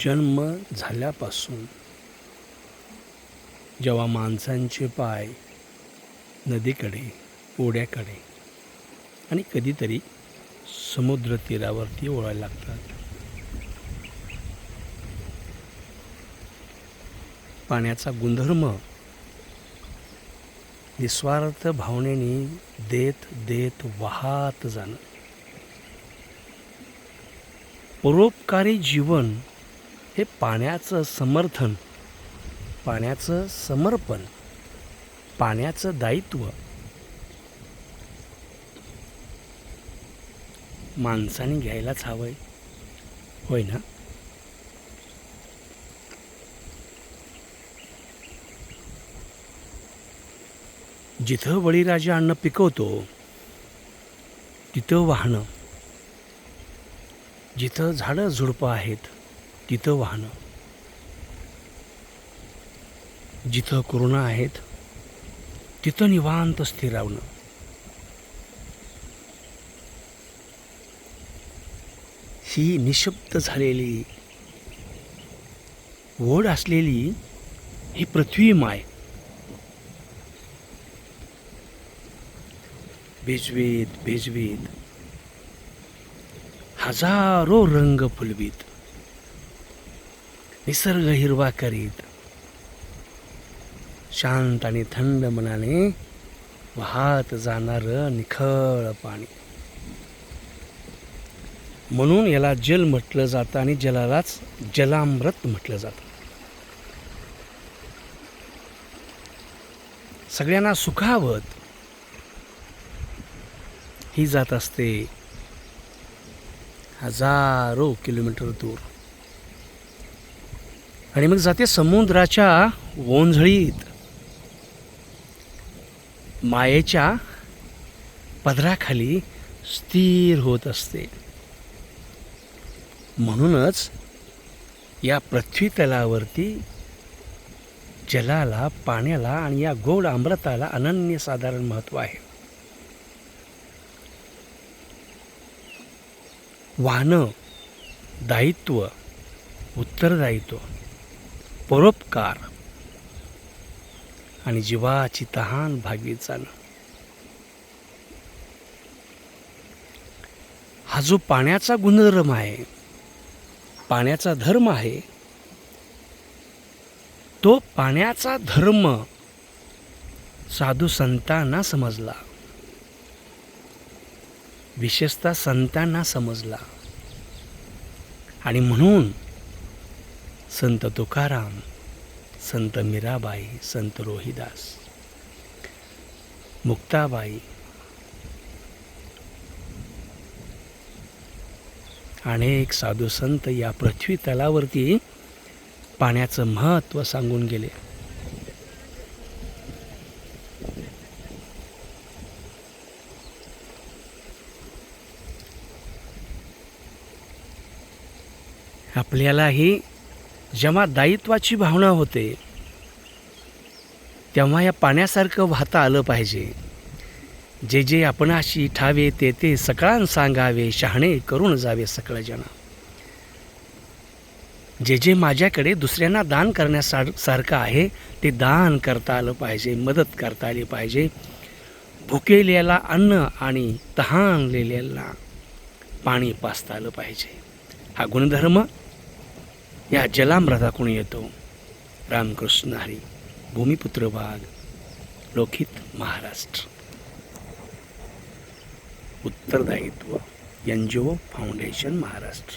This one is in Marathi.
जन्म झाल्यापासून जेव्हा माणसांचे पाय नदीकडे ओढ्याकडे आणि कधीतरी समुद्र तीरावरती ओळायला लागतात. पाण्याचा गुणधर्म निस्वार्थ भावनेने देत देत वाहत जाणं. परोपकारी जीवन हे पाण्याचं समर्थन पाण्याचं समर्पण पाण्याचं दायित्व. माणसाने घ्यायलाच हवंय. होय ना? जिथं बळीराजा अन्न पिकवतो तिथं वाहणं. जिथं झाडं झुडपं आहेत तिथं वाहनं जिथं कोरोना आहेत तिथं निवांत स्थिरावणं ही निशब्द झालेली ओढ असलेली ही पृथ्वी माय. भेजवीत भेजवीत हजारो रंग फुलवीत. निसर्ग हिरवा करीत. शांत आणि थंड मनाने वाहत जाणारं निखळ पाणी. म्हणून याला जल म्हटलं जातं आणि जलालाच जलामृत म्हटलं जातं. सगळ्यांना सुखावत. ही जात असते हजारो किलोमीटर दूर. आणि मग जाते समुद्राच्या ओंझळीत मायेच्या पदराखाली स्थिर होत असते. म्हणूनच या पृथ्वी तलावरती जलाला पाण्याला आणि या गोड अमृताला अनन्यसाधारण महत्त्व आहे. वाहनं दायित्व उत्तरदायित्व. परोपकार. आणि जीवाची तहान भागवीत जाणं हा जो पाण्याचा गुणधर्म आहे पाण्याचा धर्म आहे तो पाण्याचा धर्म साधू संतांना समजला. विशेषतः संतांना समजला. आणि म्हणून संत तुकाराम संत मीराबाई संत रोहिदास मुक्ताबाई अनेक साधू संत या पृथ्वी तलावरती पाण्याचं महत्त्व सांगून गेले. आपल्यालाही जेव्हा दायित्वाची भावना होते तेव्हा या पाण्यासारखं वाहता आलं पाहिजे. जे जे आपणाशी ठावे ते ते सकळां सांगावे शहाणे करून जावे सकळ जना जे जे माझ्याकडे दुसऱ्यांना दान करण्यासार सारखं आहे ते दान करता आलं पाहिजे मदत करता आली पाहिजे. भुकेलेला अन्न आणि तहानलेल्याला पाणी पाचता आलं पाहिजे. हा गुणधर्म या जलामृताकडून येतो. रामकृष्ण हरी भूमिपुत्र वाघ लोकित महाराष्ट्र. उत्तरदायित्व N G O foundation Maharashtra.